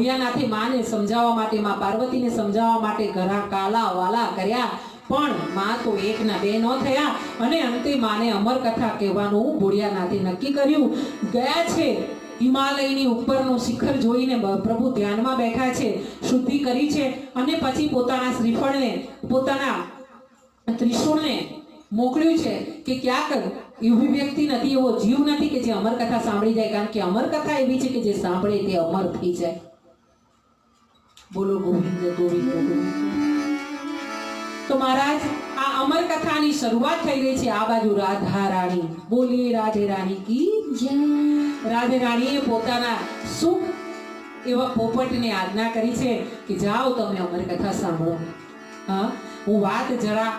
ભોળિયાનાથે માને સમજાવવા માટે, માં પાર્વતીને સમજાવવા માટે ઘણા કાલા વાલા કર્યા, પણ માં તો એક ના બે ન થયા. અને અંતે માને અમર કથા કહેવાનું ભૂડિયાનાથી નક્કી કર્યું. ગયા છે હિમાલયની ઉપરનું શિખર જોઈને પ્રભુ ધ્યાનમાં બેઠા છે, શુદ્ધિ કરી છે અને પછી પોતાના શ્રીફળને, પોતાના ત્રિશૂળને મોકલ્યું છે કે ક્યાંક એવી વ્યક્તિ નથી, એવો જીવ નથી કે જે અમર કથા સાંભળી જાય. કારણ કે અમર કથા એવી છે કે જે સાંભળે તે અમર થઈ જાય. બોલો ગોવિંદ ગોવિંદ તો મહારાજ, આ અમર કથાની શરૂઆત થઈ રહી છે. આ બાજુ રાધા રાણી. બોલીએ રાધે રાણી કી રાધે રાણીએ પોતાના સુખ એવા પોપટને આજ્ઞા કરી છે કે જાઓ તમે અમર કથા સાંભળો. હા? હું વાત જરા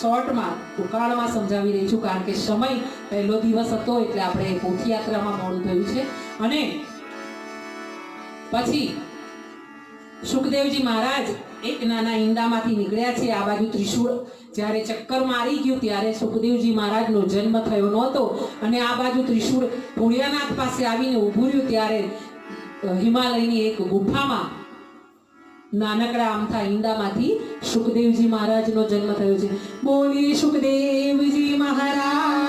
શોર્ટમાં ટૂંકાણમાં સમજાવી રહી છું, કારણ કે સમય પહેલો દિવસ હતો એટલે આપણે પોથયાત્રામાં મોડું થયું છે. અને પછી સુખદેવજી મહારાજ એક નાના ઈંડામાંથી નીકળ્યા છે, આ બાજુ ત્રિશુળ. જ્યારે ચક્કર મારી ગયું, ત્યારે સુખદેવજી મહારાજનો જન્મ થયો નહોતો. અને આ બાજુ ત્રિશૂળ પુણ્યાનાથ પાસે આવીને ઊભું રહ્યું, ત્યારે હિમાલયની એક ગુફામાં નાનકડા આમથા ઈંડામાંથી સુખદેવજી મહારાજનો જન્મ થયો છે. બોલી સુખદેવજી મહારાજ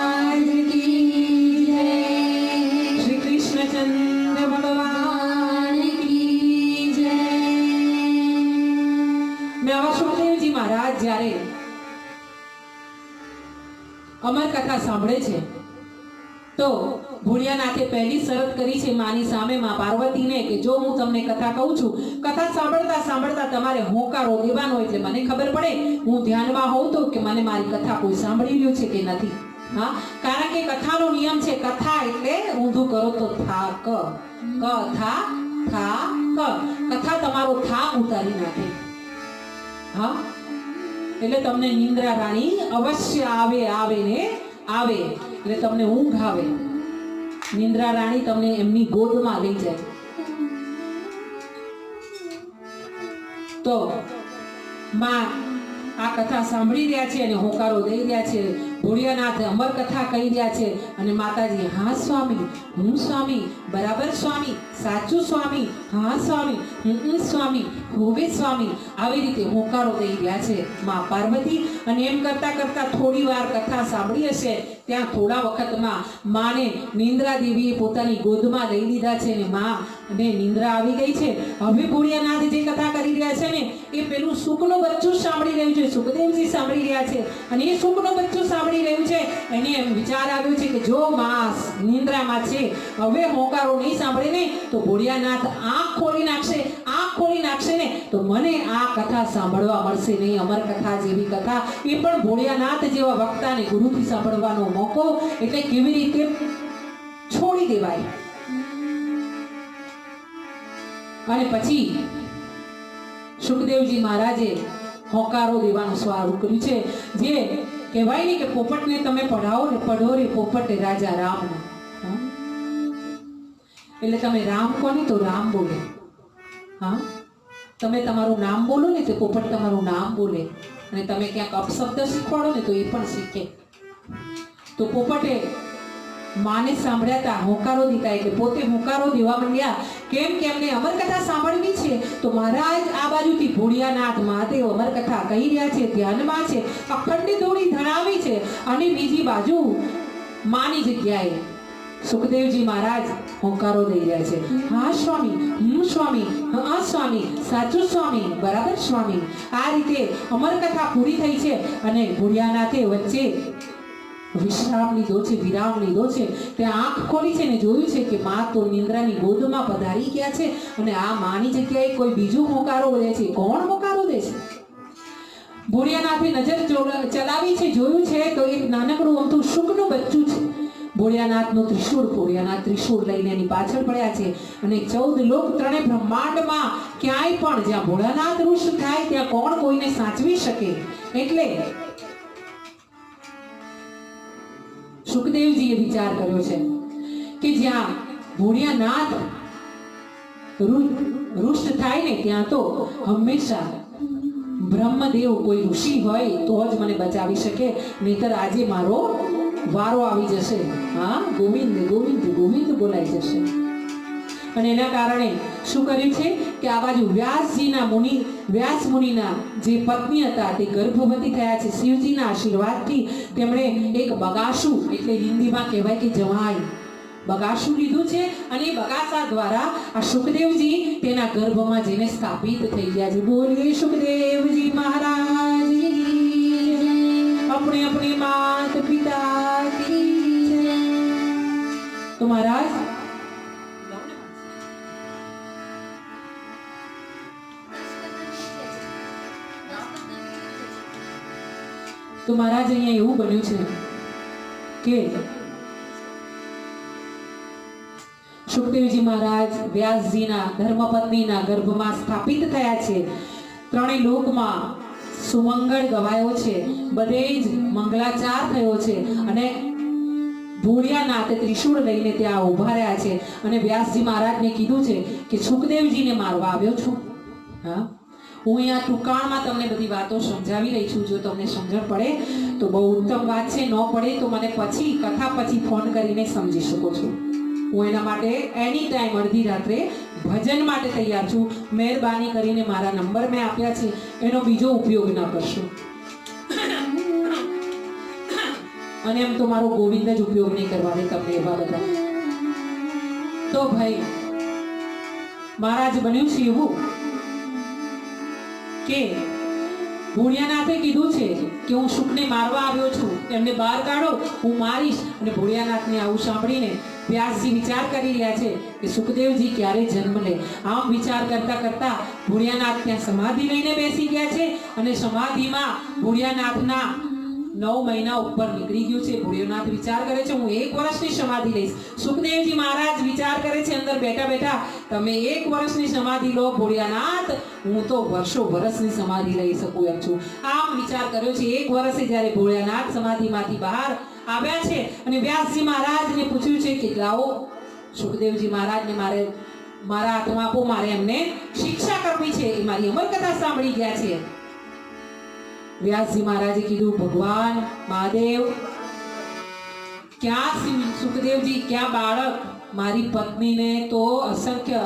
અમર કથા સાંભળે છે. તો ભૂણિયાનાથે પહેલી શરત કરી છે માની સામે માં પાર્વતીને કે જો હું તમને કથા કહું છું, કથા સાંભળતા સાંભળતા તમારે હોંકારો દેવાનો એટલે મને ખબર પડે. હું ધ્યાનમાં હોઉં તો કે મને મારી કથા કોઈ સાંભળી રહ્યું છે કે નથી. હા? કારણ કે કથાનો નિયમ છે કથા એટલે ઊંધું કરો તો થા ક. ક, થા થા, ક. કથા તમારો થા ઉતારી નાખે. હા? એટલે તમને નિંદ્રા રાણી અવશ્ય આવે આવે ને આવે. એટલે તમને ઊંઘ આવે. નિંદ્રા રાણી તમને એમની ગોદમાં લઈ જાય. તો માં આ કથા સાંભળી રહ્યા છે અને હોકારો દઈ રહ્યા છે. ભોળિયાનાથ અમર કથા કહી રહ્યા છે અને માતાજી, હા સ્વામી, હું સ્વામી, બરાબર સ્વામી, સાચું સ્વામી, હા સ્વામી, હું સ્વામી હોવે સ્વામી. આવી રીતે હોકારો દઈ રહ્યા છે મા પાર્વતી અને એમ કરતા કરતા થોડી વાર કથા સાંભળી હશે ત્યાં થોડા વખતમાં માને નિંદ્રા દેવીએ પોતાની ગોદમાં લઈ લીધા છે ને મા ને નિંદ્રા આવી ગઈ છે. હવે ભૂણિયાનાથ જે કથા કરી રહ્યા છે ને, એ પેલું સુખનું બચ્ચું સાંભળી રહ્યું છે. સુખદેવજી સાંભળી રહ્યા છે. અને એ સુખનું બચ્ચું સાંભળી રહ્યું છે. એને એમ વિચાર આવ્યો છે કે જો મા નિંદ્રામાં છે, હવે હોંકારો નહીં સાંભળે ને, તો ભોળિયાનાથ આંખ ખોલી નાખશે, આંખ ખોલી નાખશે ને, તો મને આ કથા સાંભળવા મળશે નહીં. અમર કથા જેવી કથા એ પણ ભોળિયાનાથ જેવા વક્તાને ગુરુથી સાંભળવાનો મોકો એટલે કેવી રીતે? છોડી દેવાય. અને પછી સુખદેવજી મહારાજે હોકારો દેવાનું સ્વારું કર્યું છે. જે કહેવાય ને કે પોપટને તમે પઢાવો ને, પઢો રે પોપટ રાજા રામનો? એટલે તમે રામ કોને તો રામ બોલે. હા? તમે તમારું નામ બોલો ને તો પોપટ તમારું નામ બોલે. અને તમે ક્યાંક અપશબ્દ શીખવાડો ને તો એ પણ શીખે. તો પોપટે માને સાંભળ્યા હોંકારો દીધા. એટલે પોતે હોંકારો દેવા માંડ્યા. કેમ કે એમને અમરકથા સાંભળવી છે. તો મહારાજ આ બાજુથી ભોળિયાનાથ, મહાદેવ અમરકથા કહી રહ્યા છે, ધ્યાનમાં છે. અખંડ દોડી ધરાવી છે. અને બીજી બાજુ માની જગ્યાએ સુખદેવજી મહારાજ હોંકારો દઈ રહ્યા છે. હા, સ્વામી, હું સ્વામી, હા સ્વામી, સાચું સ્વામી, બરાબર સ્વામી. આ રીતે અમરકથા પૂરી થઈ છે અને ભૂડિયાનાથે વચ્ચે વિશ્રામ લીધો છે વિરામ લીધો છે, તે આંખ ખોલી છે ને જોયું છે કે મા તો નિંદ્રાની ગોદમાં પધારી ગયા છે અને આ માની જગ્યાએ કોઈ બીજું હોકારો દે છે. કોણ હોકારો દે છે? ભોળિયાનાથે નજર ચલાવી છે, જોયું છે તો એક નાનકડું અમથું શુકનું બચ્ચું છે. ભોળિયાનાથનું ત્રિશૂળ, ભોળિયાનાથ ત્રિશૂળ લઈને એની પાછળ પડ્યા છે. અને ચૌદ લોક ત્રણે બ્રહ્માંડમાં ક્યાંય પણ જ્યાં ભોળાનાથ ઋષ થાય, ત્યાં કોણ કોઈને સાચવી શકે? એટલે સુખદેવજીએ વિચાર કર્યો છે કે જ્યાં ભોળિયાનાથ રુષ્ટ થાય ને, ત્યાં તો હંમેશા બ્રહ્મદેવ કોઈ ઋષિ હોય તો જ મને બચાવી શકે, નહીતર આજે મારો વારો આવી જશે. હા, ગોવિંદ ગોવિંદ ગોવિંદ બોલાઈ જશે. અને એના કારણે શું કર્યું છે કે આ બાજુ વ્યાસજીના મુનિ, વ્યાસ મુનિના જે પત્ની હતા તે ગર્ભવતી થયા છે. શિવજીના આશીર્વાદથી તેમણે એક બગાસુ, એટલે હિન્દીમાં કહેવાય કે જવાય બગાસું લીધું છે અને બગાસા દ્વારા આ સુખદેવજી તેના ગર્ભમાં જઈને સ્થાપિત થઈ ગયા છે. બોલીએ સુખદેવજી મહારાજ. તો મહારાજ? તો મહારાજ, અહીંયા એવું બન્યું છે કે સુખદેવજી મહારાજ વ્યાસજીના ધર્મપત્નીના ગર્ભમાં સ્થાપિત થયા છે. ત્રણેય લોકમાં સુમંગળ ગવાયો છે. બધે જ મંગળાચાર થયો છે અને ભોળિયાનાથે ત્રિશૂળ લઈને ત્યાં ઊભા રહ્યા છે. અને વ્યાસજી મહારાજને કીધું છે કે સુખદેવજીને મારવા આવ્યો છું. હા? હું અહીંયા ટૂંકાણમાં તમને બધી વાતો સમજાવી રહી છું. જો તમને સમજણ પડે તો બહુ ઉત્તમ વાત છે. ન પડે તો મને પછી કથા પછી ફોન કરીને સમજી શકો છો. હું એના માટે એની ટાઈમ અડધી રાત્રે ભજન માટે તૈયાર છું. મહેરબાની કરીને મારા નંબર મેં આપ્યા છે. એનો બીજો ઉપયોગ ન કરશો. અને એમ તો મારો ગોવિંદ જ ઉપયોગ નહીં કરવા તમને એવા બધા તો ભાઈ, મહારાજ બન્યું છે એવું? કે ભોળિયાનાથે કીધું છે કે હું શુકને મારવા આવ્યો છું. એમને બહાર કાઢો, હું મારીશ. અને ભોળિયાનાથને આવું સાંભળીને વ્યાસજી વિચાર કરી રહ્યા છે કે સુખદેવજી ક્યારે જન્મ લે. આમ વિચાર કરતા કરતા ભોળિયાનાથ ત્યાં સમાધિ લઈને બેસી ગયા છે અને સમાધિમાં ભોળિયાનાથના નવ મહિના ઉપર નીકળી ગયું છે. ભોળિયાનાથ વિચાર કરે છે, હું એક વર્ષની સમાધિ લઈશ. સુખદેવજી મહારાજ વિચાર કરે છે, અંદર બેઠા બેઠા તમે એક વર્ષની સમાધિ લો, ભોળિયાનાથ. હું તો વર્ષો વર્ષની સમાધિ લઈ શકું એમ છું. આમ વિચાર કર્યો છે. એક વર્ષે જ્યારે ભોળિયાનાથ સમાધિમાંથી બહાર આવ્યા છે અને વ્યાસજી મહારાજને પૂછ્યું છે કે લાવો સુખદેવજી મહારાજને, મારે, મારા હાથમાં આપો મારે એમને શિક્ષા કરવી છે. એ મારી અમર કથા સાંભળી ગયા છે. વ્યાસજી મહારાજે કીધું, ભગવાન, મહાદેવ, ક્યાં સુખદેવજી, ક્યાં બાળક? મારી પત્નીને તો અસંખ્ય,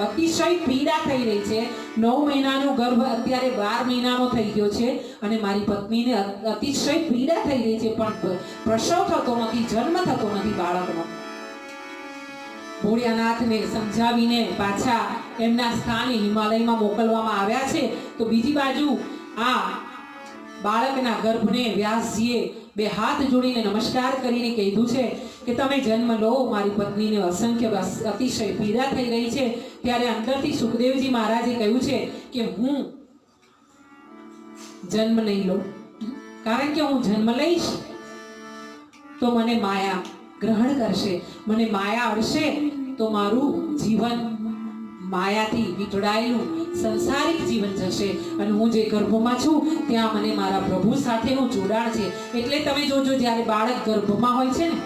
અતિશય પીડા થઈ રહી છે. નવ મહિનાનો ગર્ભ અત્યારે બાર મહિનાનો થઈ ગયો છે અને મારી પત્નીને અતિશય પીડા થઈ રહી છે. પણ પ્રસવ થતો નથી, જન્મ થતો નથી બાળકનો. ભોળિયાનાથને સમજાવીને પાછા એમના સ્થાને હિમાલયમાં મોકલવામાં આવ્યા છે. તો બીજી બાજુ આ બાળકના ગર્ભને વ્યાસજીએ બે હાથ જોડીને નમસ્કાર કરીને કીધું છે કે તમે જન્મ લો, મારી પત્નીને અસંખ્ય અતિશય પીડા થઈ રહી છે. ત્યારે અંદરથી સુખદેવજી મહારાજે કહ્યું છે કે હું જન્મ નહીં લઉં. કારણ કે હું જન્મ લઈશ, તો મને માયા ગ્રહણ કરશે. મને માયા અડશે, તો મારું જીવન માયાથી વીંટળાયેલું સંસારિક જીવન જશે. અને હું જે ગર્ભમાં છું, ત્યાં મને મારા પ્રભુ સાથેનું જોડાણ છે. એટલે તમે જોજો, જ્યારે બાળક ગર્ભમાં હોય છે ને,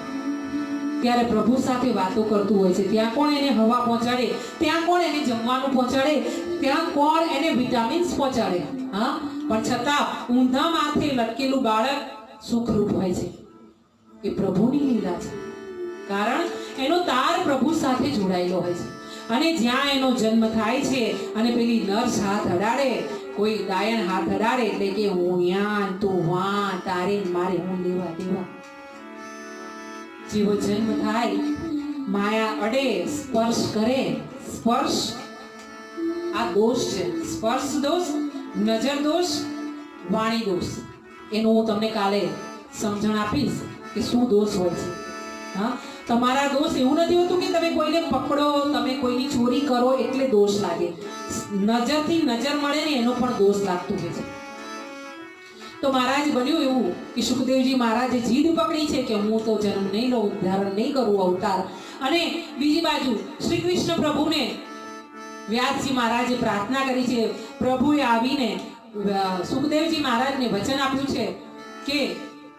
ત્યારે પ્રભુ સાથે વાતો કરતું હોય છે. ત્યાં કોણ એને હવા પહોંચાડે? ત્યાં કોણ એને જમવાનું પહોંચાડે? ત્યાં કોણ એને વિટામિન્સ પહોંચાડે? હા? પણ છતાં, ઊંધા માથે લટકેલું બાળક સુખરૂપ હોય છે. એ પ્રભુની લીલા છે. કારણ, એનો તાર પ્રભુ સાથે જોડાયેલો હોય છે. અને જ્યાં એનો જન્મ થાય છે અને પેલી નર્સ હાથ અડાડે, કોઈ ગાયન હાથ અડાડે એટલે કે હું યાં તું વાં, તારે મારે, હું લેવા દેવા. જેવો જન્મ થાય, માયા અડે, સ્પર્શ કરે. સ્પર્શ, આ દોષ છે. સ્પર્શ દોષ, નજર દોષ, વાણી દોષ. એનું હું તમને કાલે સમજણ આપીશ કે શું દોષ હોય છે. તમારા દોષ એવું નથી હોતું કે તમે કોઈને પકડો, તમે કોઈની ચોરી કરો એટલે દોષ લાગે. નજરથી નજર મળે ને એનો પણ દોષ લાગતો હોય છે. તો મહારાજ બન્યું એવું કે સુખદેવજી મહારાજે જીદ પકડી છે કે હું તો જન્મ નહીં લઉં, ધારણ નહીં કરું અવતાર. અને બીજી બાજુ શ્રી કૃષ્ણ પ્રભુને વ્યાસજી મહારાજે પ્રાર્થના કરી છે, પ્રભુએ આવીને સુખદેવજી મહારાજને વચન આપ્યું છે કે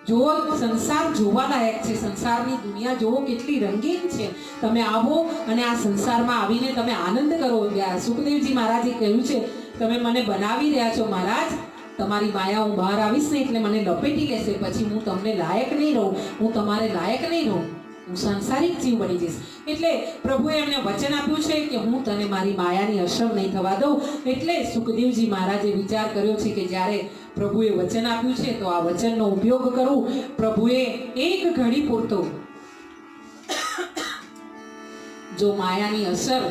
જો સંસાર જોવાલાયક છે. સંસારની દુનિયા જોવો કેટલી રંગીન છે. તમે આવો અને આ સંસારમાં આવીને તમે આનંદ કરો. સુખદેવજી મહારાજે કહ્યું છે, તમે મને બનાવી રહ્યા છો મહારાજ. તમારી માયા હું બહાર આવીશ ને એટલે મને લપેટી લેશે. પછી હું તમને લાયક નહીં રહું. હું તમારે લાયક નહીં રહું. હું સાંસારિક જીવ બની જઈશ. એટલે પ્રભુએ એમને વચન આપ્યું છે કે હું તને મારી માયાની અસર નહીં થવા દઉં. એટલે સુખદેવજી મહારાજે વિચાર કર્યો છે કે જ્યારે પ્રભુએ વચન આપ્યું છે, તો આ વચનનો ઉપયોગ કરું. પ્રભુએ એક ઘડી પૂરતો. જો માયાની અસર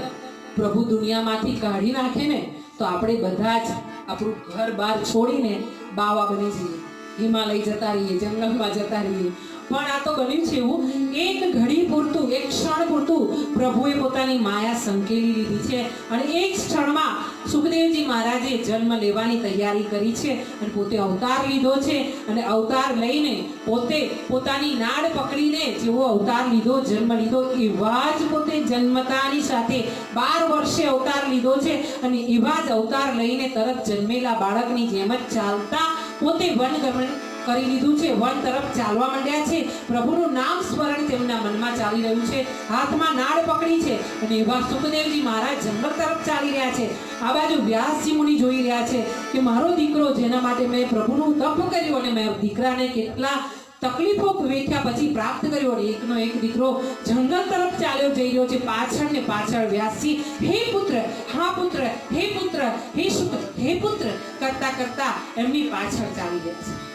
પ્રભુ દુનિયામાંથી કાઢી નાખે ને, તો આપણે બધા જ આપણું ઘર બહાર છોડીને બાવા બની જઈએ. હિમાલય જતા રહીએ, જંગલમાં જતા રહીએ. પણ આ તો બન્યું છે એવું એક ઘડી પૂરતું, એક ક્ષણ પૂરતું પ્રભુએ પોતાની માયા સંકેલી લીધી છે. અને એક ક્ષણમાં સુખદેવજી મહારાજે જન્મ લેવાની તૈયારી કરી છે અને પોતે અવતાર લીધો છે. અને અવતાર લઈને પોતે પોતાની નાડ પકડીને જેવો અવતાર લીધો, જન્મ લીધો, એવા જ પોતે જન્મતાની સાથે બાર વર્ષે અવતાર લીધો છે. અને એવા જ અવતાર લઈને તરત જન્મેલા બાળકની જેમ જ ચાલતા પોતે વનગમન કરી લીધું છે. વન તરફ ચાલવા માંડ્યા છે. પ્રભુનું નામ સ્મરણ તેમના મનમાં ચાલી રહ્યું છે. હાથમાં નાળ પકડી છે અને એવા સુખદેવજી મહારાજ જંગલ તરફ ચાલી રહ્યા છે. આ બાજુ વ્યાસજી મુનિ જોઈ રહ્યા છે કે મારો દીકરો જેના માટે મેં પ્રભુનું તપ કર્યું અને મેં દીકરાને કેટલા તકલીફો વેઠ્યા પછી પ્રાપ્ત કર્યો અને એકનો એક દીકરો જંગલ તરફ ચાલ્યો જઈ રહ્યો છે. પાછળ ને પાછળ વ્યાસજી, હે પુત્ર, હા પુત્ર, હે પુત્ર, હે શુક્ર હે પુત્ર, કરતા કરતા એમની પાછળ ચાલી ગયા છે.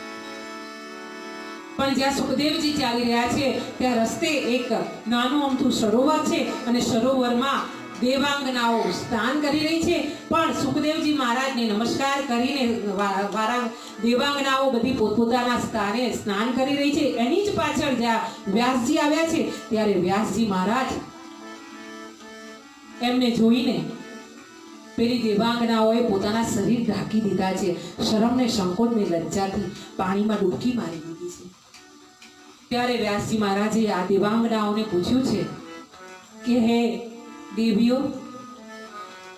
પણ જ્યાં સુખદેવજી ચાલી રહ્યા છે, ત્યાં રસ્તે એક નાનું અમથું સરોવર છે અને સરોવરમાં દેવાંગનાઓ સ્નાન કરી રહી છે. પણ સુખદેવજી મહારાજને નમસ્કાર કરીને વારા, દેવાંગનાઓ બધી પોતપોતાના સ્થાને સ્નાન કરી રહી છે. એની જ પાછળ જ્યાં વ્યાસજી આવ્યા છે, ત્યારે વ્યાસજી મહારાજ એમને જોઈને પેલી દેવાંગનાઓએ પોતાના શરીર ઢાંકી દીધા છે. શરમને સંકોચને લજ્જાથી પાણીમાં ડૂબકી મારી ત્યારે વ્યાસજી મહારાજે આ દેવાંગનાઓને પૂછ્યું છે કે, હે દેવીઓ,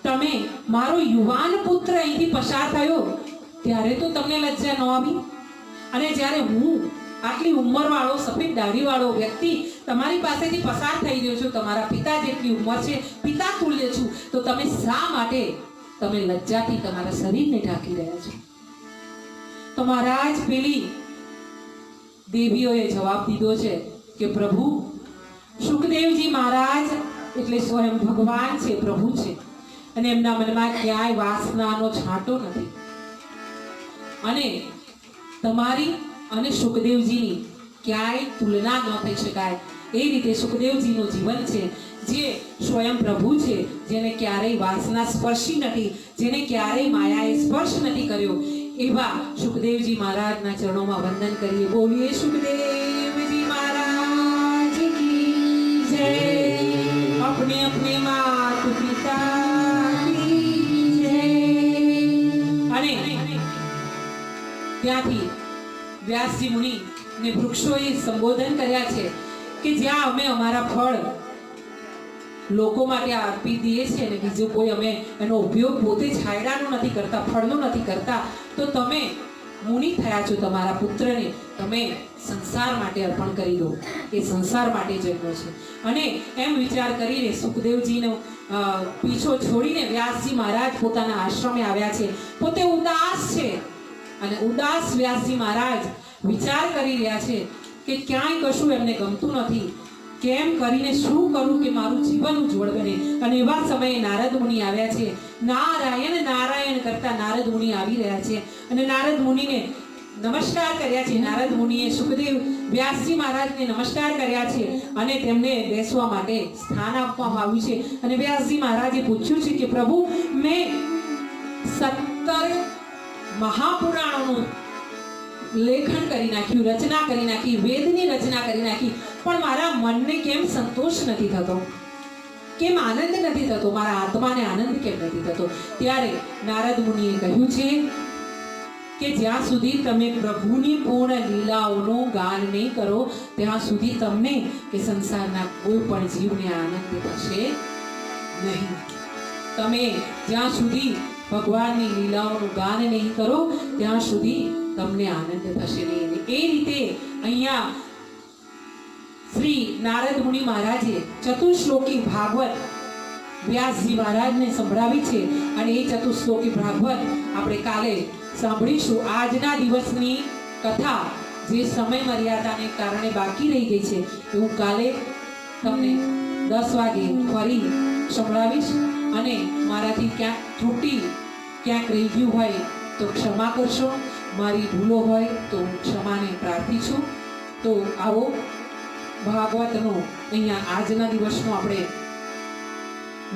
તમે મારો યુવાન પુત્ર અહીંથી પસાર થયો, ત્યારે તો તમને લજ્જા ન આવી? અને જ્યારે હું આટલી ઉંમરવાળો, સફેદ દાઢીવાળો વ્યક્તિ તમારી પાસેથી પસાર થઈ ગયો છું, તમારા પિતા જેટલી ઉંમર છે, પિતા તુલ્ય છું, તો તમે શા માટે તમે લજ્જાથી તમારા શરીરને ઢાંકી રહ્યા છો? તો મહારાજ પેલી દેવીઓએ જવાબ દીધો છે કે પ્રભુ, સુખદેવજી મહારાજ એટલે સ્વયં ભગવાન છે, પ્રભુ છે. અને એમના મનમાં ક્યાંય વાસનાનો છાંટો નથી. અને તમારી અને સુખદેવજીની ક્યાંય તુલના ન થઈ શકાય. એ રીતે સુખદેવજીનું જીવન છે, જે સ્વયં પ્રભુ છે, જેને ક્યારેય વાસના સ્પર્શી નથી, જેને ક્યારેય માયાએ સ્પર્શ નથી કર્યો. એવા સુખદેવજી મહારાજના ચરણોમાં વંદન કરીએ. બોલીએ, સુખદેવજી મહારાજ જય. અપને અપને માત પિતા જય. અને ત્યાંથી વ્યાસજી મુનિ ને વૃક્ષોએ સંબોધન કર્યા છે કે જ્યાં અમે અમારા ફળ લોકો માટે આપી દઈએ છીએ અને બીજો કોઈ અમે એનો ઉપયોગ પોતે છાયડાનો નથી કરતા, ફળનો નથી કરતા. તો તમે મુનિ થયા છો તમારા પુત્રને, તમે સંસાર માટે અર્પણ કરી દો. એ સંસાર માટે જન્મ છે. અને એમ વિચાર કરીને સુખદેવજીનો પીછો છોડીને વ્યાસજી મહારાજ પોતાના આશ્રમે આવ્યા છે. પોતે ઉદાસ છે. અને ઉદાસ વ્યાસજી મહારાજ વિચાર કરી રહ્યા છે કે ક્યાંય કશું એમને ગમતું નથી. કેમ કરીને શું કરું કે મારું જીવન ઉજ્જવળ બને? અને એવા સમયે નારદ મુનિ આવ્યા છે. નારાયણ નારાયણ કરતા નારદ મુનિ આવી રહ્યા છે. અને નારદ મુનિને નમસ્કાર કર્યા છે. નારદ મુનિએ સુખદેવ વ્યાસજી મહારાજને નમસ્કાર કર્યા છે અને તેમને બેસવા માટે સ્થાન આપવામાં આવ્યું છે. અને વ્યાસજી મહારાજે પૂછ્યું છે કે પ્રભુ, મેં સત્તર મહાપુરાણોનું લેખન કરી નાખ્યું રચના કરી નાખી, વેદની રચના કરી નાખી. પણ મારા મનને કેમ સંતોષ નથી થતો? કેમ આનંદ નથી થતો? મારા આત્માને આનંદ કેમ નથી થતો? ત્યારે નારદ મુનિએ કહ્યું છે કે જ્યાં સુધી તમે પ્રભુની પૂર્ણ લીલાઓનો ગાન નહીં કરો, ત્યાં સુધી તમને કે સંસારના કોઈ પણ જીવને આનંદ થશે નહીં. તમે જ્યાં સુધી ભગવાનની લીલાઓનું ગાન નહીં કરો, ત્યાં સુધી તમને આનંદ થશે નહીં એ રીતે અહીંયા શ્રી નારદ મુનિ મહારાજે ચતુશ્લોકી ભાગવત વ્યાસજી મહારાજને સંભળાવી છે અને એ ચતુશ્લોકી ભાગવત આપણે કાલે સાંભળીશું. આજના દિવસની કથા જે સમય મર્યાદાને કારણે બાકી રહી ગઈ છે, એ હું કાલે તમને દસ વાગે ફરી સંભળાવીશ અને મારાથી ક્યાંક ત્રુટી ક્યાંક રહી ગયું હોય તો ક્ષમા કરશો. મારી ભૂલો હોય તો ક્ષમાને પ્રાર્થી છું. તો આવો, ભાગવતનો અહીંયા આજના દિવસનો આપણે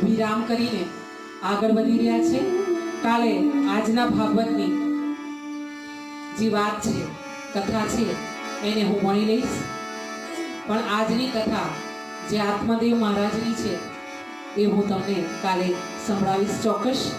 વિરામ કરીને આગળ વધી રહ્યા છે. કાલે આજના ભાગવતની જે વાત છે, કથા છે, એને હું વણી લઈશ. પણ આજની કથા જે આત્મદેવ મહારાજની છે, એ હું તમને કાલે સંભળાવીશ ચોક્કસ.